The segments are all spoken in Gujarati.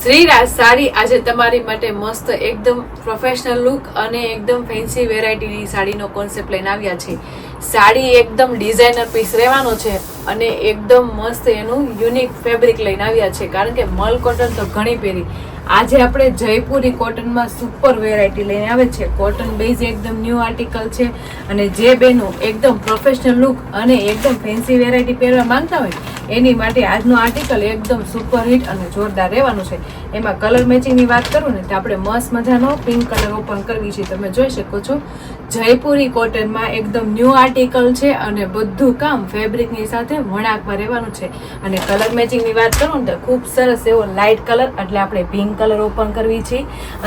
શ્રીરાજ સાડી આજે તમારી માટે મસ્ત, એકદમ પ્રોફેશનલ લુક અને એકદમ ફેન્સી વેરાયટીની સાડીનો કોન્સેપ્ટ લઈને આવ્યા છે. સાડી એકદમ ડિઝાઇનર પીસ રહેવાનો છે અને એકદમ મસ્ત એનું યુનિક ફેબ્રિક લઈને આવ્યા છે. કારણ કે મલ કોટન તો ઘણી પહેરી. આજે આપણે જયપુરી કોટનમાં સુપર વેરાયટી લઈને આવે છે. કોટન બેઝ એકદમ ન્યૂ આર્ટિકલ છે અને જે બેનો એકદમ પ્રોફેશનલ લુક અને એકદમ ફેન્સી વેરાયટી પહેરવા માંગતા હોય એની માટે આજનો આર્ટિકલ એકદમ સુપરહિટ અને જોરદાર રહેવાનું છે. એમાં કલર મેચિંગની વાત કરું ને, તો આપણે મસ્ત મજાનો પિંક કલર ઓપન કરવી છે. તમે જોઈ શકો છો, જયપુરી કોટનમાં એકદમ ન્યૂ આર્ટિકલ છે અને બધું કામ ફેબ્રિકની સાથે વણાકમાં રહેવાનું છે. અને કલર મેચિંગની વાત કરું ને, તો ખૂબ સરસ એવો લાઇટ કલર એટલે આપણે પિંક કલર ઓપન કરવી છે.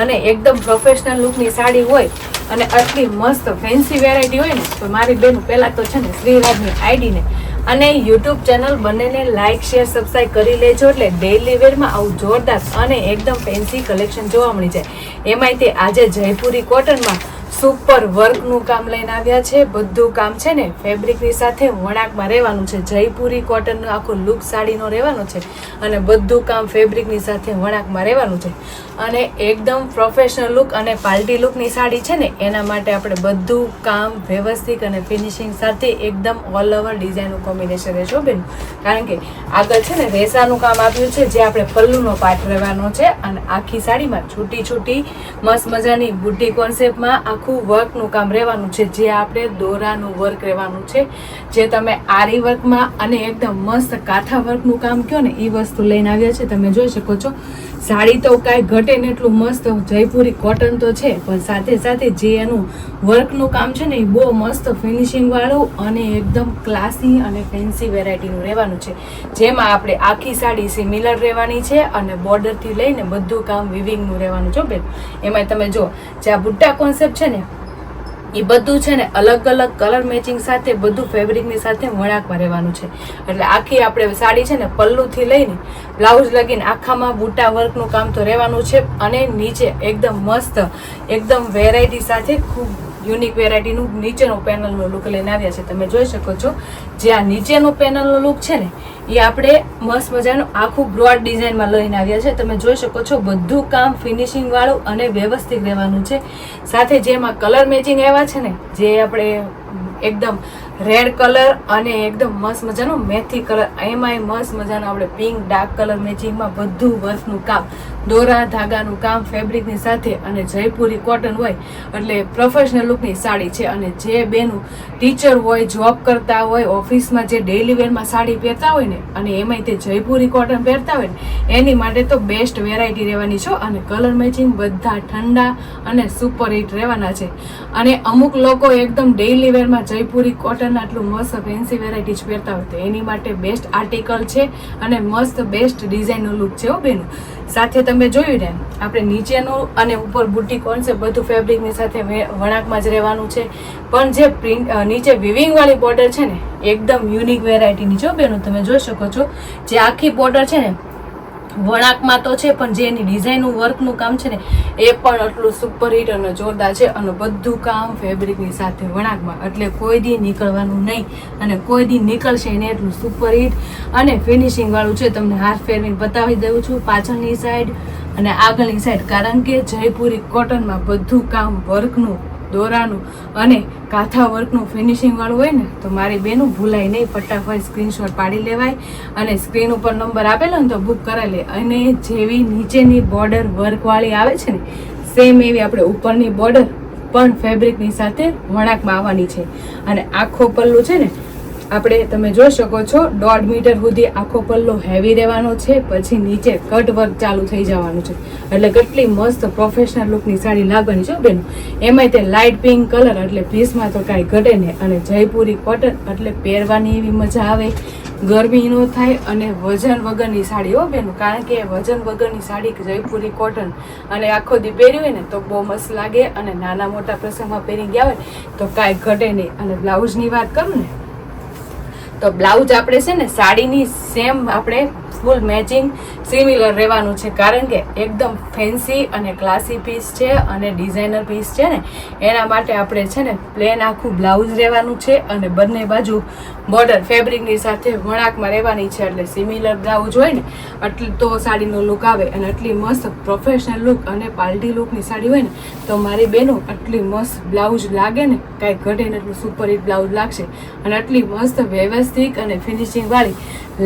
અને એકદમ પ્રોફેશનલ લુકની સાડી હોય અને આટલી મસ્ત ફેન્સી વેરાયટી હોય ને, તો મારી બેન પહેલાં તો છે ને શ્રીરાજની આઈડીને અને યુટ્યુબ ચેનલ બંનેને લાઇક શેર સબસ્ક્રાઈબ કરી લેજો એટલે ડેઇલી વેરમાં આવું જોરદાર અને એકદમ ફેન્સી કલેક્શન જોવા મળી જાય. એમાંય તે આજે જયપુરી કોટનમાં સુપર વર્કનું કામ લઈને આવ્યા છે. બધું કામ છે ને ફેબ્રિકની સાથે વણાકમાં રહેવાનું છે. જયપુરી કોટનનો આખો લુક સાડીનો રહેવાનો છે અને બધું કામ ફેબ્રિકની સાથે વણાકમાં રહેવાનું છે. અને એકદમ પ્રોફેશનલ લુક અને પાર્ટી લુકની સાડી છે ને, એના માટે આપણે બધું કામ, વ્યવસ્થિત અને ફિનિશિંગ સાથે એકદમ ઓલ ઓવર ડિઝાઇનનું કોમ્બિનેશન રહેશે બેન. કારણ કે આગળ છે ને રેસાનું કામ આપ્યું છે, જે આપણે પલ્લુનો પાર્ટ રહેવાનો છે અને આખી સાડીમાં છૂટી છૂટી મસ્ત મજાની બુટ્ટી કોન્સેપ્ટમાં આખું વર્કનું કામ રહેવાનું છે, જે આપણે દોરાનું વર્ક રહેવાનું છે. જે તમે આરી વર્કમાં અને એકદમ મસ્ત કાંઠા વર્કનું કામ કહો ને એ વસ્તુ લઈને આવ્યા છે, તમે જોઈ શકો છો. સાડી તો કાંઈ ઘટે એટલું મસ્ત જયપુરી કોટન તો છે, પણ સાથે સાથે જે એનું વર્કનું કામ છે ને એ બહુ મસ્ત ફિનિશિંગવાળું અને એકદમ ક્લાસી અને ફેન્સી વેરાયટીનું રહેવાનું છે. જેમાં આપણે આખી સાડી સિમિલર રહેવાની છે અને બોર્ડરથી લઈને બધું કામ વિવિંગનું રહેવાનું છો બેન. એમાં તમે જો જે આ બુટ્ટા કોન્સેપ્ટ છે ને એ બધું છે ને અલગ અલગ કલર મેચિંગ સાથે બધું ફેબ્રિકની સાથે વણાકમાં રહેવાનું છે. એટલે આખી આપણે સાડી છે ને પલ્લુથી લઈને બ્લાઉઝ લગીને આખામાં બુટા વર્કનું કામ તો રહેવાનું છે અને નીચે એકદમ મસ્ત, એકદમ વેરાયટી સાથે ખૂબ યુનિક વેરાયટીનું નીચેનું પેનલનો લુક લઈને આવ્યા છે. તમે જોઈ શકો છો, જે આ નીચેનું પેનલનો લુક છે ને એ આપણે મસ્ત મજાનું આખું બ્રોડ ડિઝાઇનમાં લઈને આવ્યા છે. તમે જોઈ શકો છો બધું કામ ફિનિશિંગ વાળું અને વ્યવસ્થિત રહેવાનું છે. સાથે જેમાં કલર મેચિંગ આવ્યા છે ને, જે આપણે એકદમ રેડ કલર અને એકદમ મસ્ત મજાનો મેથી કલર એમાંય મસ્ત મજાનો આપણે પિંક ડાર્ક કલર મેચિંગમાં બધું વર્કનું કામ. દોરા, ધાગાનું કામ ફેબ્રિકની સાથે અને જયપુરી કોટન હોય, એટલે પ્રોફેશનલ લુકની સાડી છે. અને જે બેનું ટીચર હોય જોબ કરતા હોય, ઓફિસમાં જે ડેઇલી વેરમાં સાડી પહેરતા હોય ને, અને એમાંય તે જયપુરી કોટન પહેરતા હોય ને, એની માટે તો બેસ્ટ વેરાયટી રહેવાની છો. અને કલર મેચિંગ બધા ઠંડા અને સુપર હિટ રહેવાના છે. અને અમુક લોકો એકદમ ડેઇલી વેરમાં જયપુરી કોટન આટલું મસ્ત ફેન્સી વેરાયટી જ પહેરતા હોય તો એની માટે બેસ્ટ આર્ટિકલ છે અને મસ્ત બેસ્ટ ડિઝાઇનનો લુક છે હો બેનું. સાથે તમે જોયું ને, આપણે નીચેનું અને ઉપર બુટી કોન્સેપ્ટ બધું ફેબ્રિકની સાથે વણાકમાં જ રહેવાનું છે. પણ જે પ્રિન્ટ નીચે વિવિંગવાળી બોર્ડર છે ને, એકદમ યુનિક વેરાયટીની છો બેનું. તમે જોઈ શકો છો. જે આખી બોર્ડર છે ને વણાકમાં તો છે, પણ જે એની ડિઝાઇનનું વર્કનું કામ છે ને, એ પણ આટલું સુપર હિટ અને જોરદાર છે અને બધું કામ ફેબ્રિકની સાથે વણાકમાં એટલે કોઈ દી નીકળવાનું નહીં અને કોઈ દી નીકળશે ને એટલું સુપર હિટ અને ફિનિશિંગવાળું છે, તમને હાથ ફેરવીને બતાવી દઉં છું, પાછળની સાઈડ અને આગળની સાઈડ કારણ કે જયપુરી કોટનમાં બધું કામ વર્કનું દોરાનું અને કાથા વર્કનું ફિનિશિંગ વાળું હોય ને, તો મારી બેનું ભૂલાય નહીં. ફટાફટ સ્ક્રીનશોટ પાડી લેવાય અને સ્ક્રીન ઉપર નંબર આપેલો ને તો બુક કરાવી લે. અને જેવી નીચેની બોર્ડર વર્કવાળી આવે છે ને સેમ એવી આપણે ઉપરની બોર્ડર પણ ફેબ્રિકની સાથે વણાકમાં આવવાની છે. અને આખો પલ્લું છે ને આપણે તમે જોઈ શકો છો, દોઢ મીટર સુધી આખો પલ્લો હેવી રહેવાનો છે, પછી નીચે કટ વર્ક ચાલુ થઈ જવાનું છે. એટલે કેટલી મસ્ત પ્રોફેશનલ લુકની સાડી લાગવાની છે બેન. એમાંય તે લાઇટ પિંક કલર એટલે પીસમાં તો કાંઈ ઘટે નહીં. અને જયપુરી કોટન એટલે પહેરવાની એવી મજા આવે. ગરમી ન થાય અને વજન વગરની સાડી હો બેન. કારણ કે વજન વગરની સાડી જયપુરી કોટન અને આખો દી પહેરી હોય ને તો બહુ મસ્ત લાગે અને નાના મોટા પ્રસંગમાં પહેરી ગયા હોય તો કાંઈ ઘટે નહીં. અને બ્લાઉઝની વાત કરું ને તો બ્લાઉઝ આપણે છે ને સાડીની સેમ આપણે ફૂલ મેચિંગ સિમિલર રહેવાનું છે. કારણ કે એકદમ ફેન્સી અને ક્લાસી પીસ છે અને ડિઝાઇનર પીસ છે ને, એના માટે આપણે છે ને પ્લેન આખું બ્લાઉઝ રહેવાનું છે અને બંને બાજુ બોર્ડર ફેબ્રિકની સાથે વણાકમાં રહેવાની છે. એટલે સિમિલર બ્લાઉઝ હોય ને, આટલી તો સાડીનો લુક આવે અને આટલી મસ્ત પ્રોફેશનલ લુક અને પાલટી લુકની સાડી હોય ને, તો મારી બેનો આટલી મસ્ત બ્લાઉઝ લાગે ને, કાંઈ ઘટે ને એટલું સુપર હિટ બ્લાઉઝ લાગશે. અને આટલી મસ્ત વ્યવસ્થિત અને ફિનિશિંગ વાળી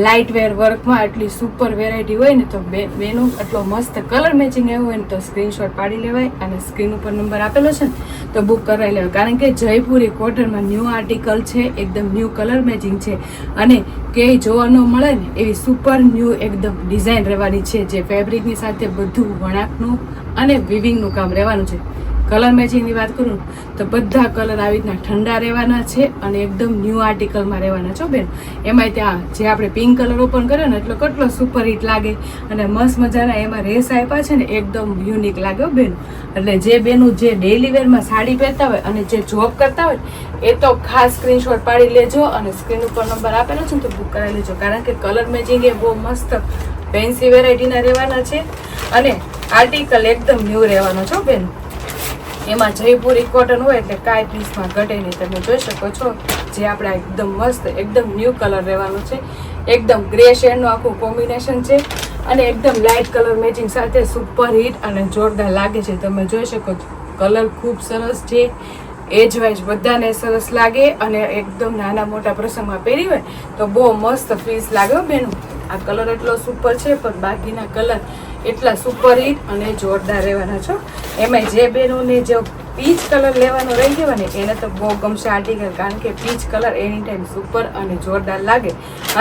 લાઇટ વેર વર્કમાં આટલી સુપર વેરાયટી હોય ને તો બેનો આટલો મસ્ત કલર મેચિંગ આવ્યો હોય ને તો સ્ક્રીનશોટ પાડી લેવાય અને સ્ક્રીન ઉપર નંબર આપેલો છે ને, તો બુક કરાવી લેવાય. કારણ કે જયપુરી કોટનમાં ન્યૂ આર્ટિકલ છે, એકદમ ન્યૂ કલર મેચિંગ છે અને ક્યાંય જોવા ન મળે ને એવી સુપર ન્યૂ એકદમ ડિઝાઇન રહેવાની છે, જે ફેબ્રિકની સાથે બધું વણાકનું અને વિવિંગનું કામ રહેવાનું છે. કલર મેચિંગની વાત કરું તો બધા કલર આવી રીતના ઠંડા રહેવાના છે અને એકદમ ન્યૂ આર્ટિકલમાં રહેવાના છો બેન. એમાંય ત્યાં જે આપણે પિંક કલર ઓપન કર્યો ને એટલો કેટલો સુપર હિટ લાગે અને મસ્ત મજાના એમાં રેસ આપ્યા છે ને એકદમ યુનિક લાગે બેન. એટલે જે બેનું જે ડેલી વેરમાં સાડી પહેરતા હોય અને જે જોબ કરતા હોય એ તો ખાસ સ્ક્રીનશોટ પાડી લેજો અને સ્ક્રીન ઉપર નંબર આપેલો છે ને તો બુક કરાવી લેજો. કારણ કે કલર મેચિંગ એ બહુ મસ્ત ફેન્સી વેરાયટીના રહેવાના છે અને આર્ટિકલ એકદમ ન્યૂ રહેવાનો છો બેન. એમાં જયપુરી કોટન હોય એટલે કાંઈ પીસમાં ઘટે નહીં. તમે જોઈ શકો છો જે આપણે એકદમ મસ્ત, એકદમ ન્યૂ કલર રહેવાનું છે. એકદમ ગ્રે શેડનું આખું કોમ્બિનેશન છે. અને એકદમ લાઇટ કલર મેચિંગ સાથે સુપર હિટ અને જોરદાર લાગે છે. તમે જોઈ શકો છો કલર ખૂબ સરસ છે. એજ વાઇઝ બધાને સરસ લાગે અને એકદમ નાના મોટા પ્રસંગમાં પહેરી હોય તો બહુ મસ્ત પીસ લાગે બેનું. આ કલર એટલો સુપર છે, પણ બાકીના કલર એટલા સુપર હિટ અને જોરદાર રહેવાના છો. એમાં જે બેનોને જો પીચ કલર લેવાનો રહી ગયો ને, એને તો બહુ ગમશે આર્ટિકલ, કારણ કે પીચ કલર એની ટાઈમ સુપર અને જોરદાર લાગે.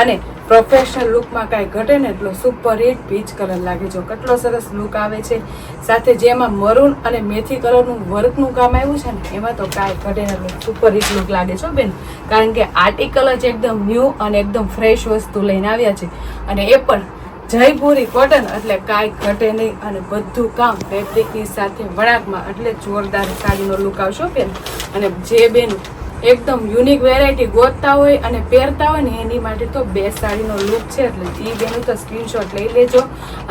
અને પ્રોફેશનલ લુકમાં કાંઈ ઘટે ને એટલો સુપર હિટ પીચ કલર લાગે જો કેટલો સરસ લુક આવે છે. સાથે જેમાં મરૂન અને મેથી કલરનું વર્કનું કામ આવ્યું છે ને, એમાં તો કાંઈ ઘટે ને સુપર હિટ લુક લાગે છો બેન. કારણ કે આર્ટિકલ જ એકદમ ન્યૂ અને એકદમ ફ્રેશ વસ્તુ લઈને આવ્યા છે. અને એ પણ જયપુરી કોટન એટલે કાંઈ ઘટે નહીં અને બધું કામ ફેબ્રિકની સાથે વળાકમાં. એટલે જોરદાર સાડીનો લુક આવશો બેન. અને જે બેન એકદમ યુનિક વેરાયટી ગોતતા હોય અને પહેરતા હોય ને એની માટે તો બે સાડીનો લુક છે એટલે એ બેનું તો સ્ક્રીનશોટ લઈ લેજો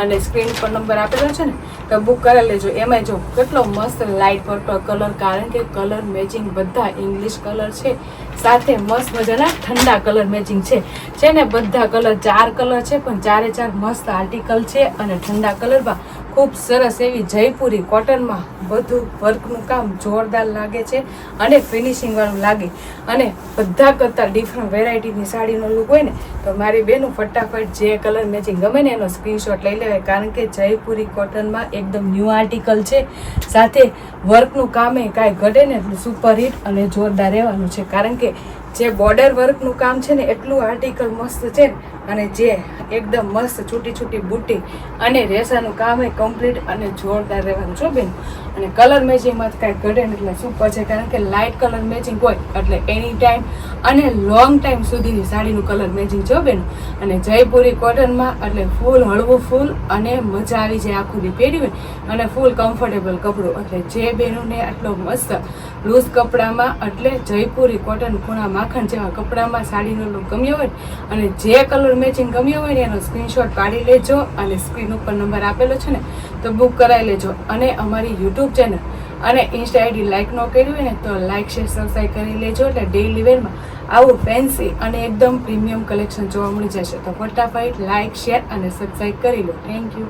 અને સ્ક્રીન પર નંબર આપેલો છે ને, તો બુક કરી લેજો. એમાં જો કેટલો મસ્ત લાઇટ પર્પલ કલર કારણ કે કલર મેચિંગ બધા ઇંગ્લિશ કલર છે. સાથે મસ્ત મજાના ઠંડા કલર મેચિંગ છે. છે ને બધા કલર ચાર કલર છે, પણ ચારે ચાર મસ્ત આર્ટિકલ છે અને ઠંડા કલરમાં ખૂબ સરસ એવી જયપુરી કોટનમાં બધું વર્કનું કામ જોરદાર લાગે છે અને ફિનિશિંગવાળું લાગે. અને બધા કરતાં ડિફરન્ટ વેરાયટીની સાડીનો લુક હોય ને, તો મારી બેનું ફટાફટ જે કલર મેચિંગ ગમે ને એનો સ્ક્રીનશોટ લઈ લેવાય. કારણ કે જયપુરી કોટનમાં એકદમ ન્યૂ આર્ટિકલ છે. સાથે વર્કનું કામે કાંઈ ઘટે ને એટલું સુપર હિટ અને જોરદાર રહેવાનું છે. કારણ કે જે બોર્ડર વર્કનું કામ છે ને એટલું આર્ટિકલ મસ્ત છે અને જે એકદમ મસ્ત છૂટી છૂટી બુટ્ટી અને રેસાનું કામ એ કમ્પ્લીટ અને જોરદાર રહેવાનું છો બેન. અને કલર મેચિંગમાં જ કાંઈ ઘટે એટલે સુપર છે કારણ કે લાઇટ કલર મેચિંગ હોય, એટલે એની ટાઈમ અને લોંગ ટાઈમ સુધીની સાડીનું કલર મેચિંગ છો બેન. અને જયપુરી કોટનમાં એટલે ફૂલ હળવું ફૂલ અને મજા આવી જાય આખું દી પહેર્યું અને ફૂલ કમ્ફર્ટેબલ કપડું. એટલે જે બહેનોને આટલો મસ્ત લૂઝ કપડામાં એટલે જયપુરી કોટન ખૂણા માખણ જેવા કપડામાં સાડીનો લુક ગમ્યો હોય અને જે કલર મેચિંગ ગમ્યો હોય ને એનો સ્ક્રીનશોટ પાડી લેજો અને સ્ક્રીન ઉપર નંબર આપેલો છે ને, તો બુક કરાવી લેજો. અને અમારી યુટ્યુબ ચેનલ અને ઇન્સ્ટા આઈડી લાઇક ન કરી હોય ને, તો લાઇક શેર સબસ્ક્રાઈબ કરી લેજો એટલે ડેઇલી વેરમાં આવું ફેન્સી અને એકદમ પ્રીમિયમ કલેક્શન જોવા મળી જશે. તો ફટાફટ લાઇક શેર અને સબસ્ક્રાઈબ કરી લો. Thank you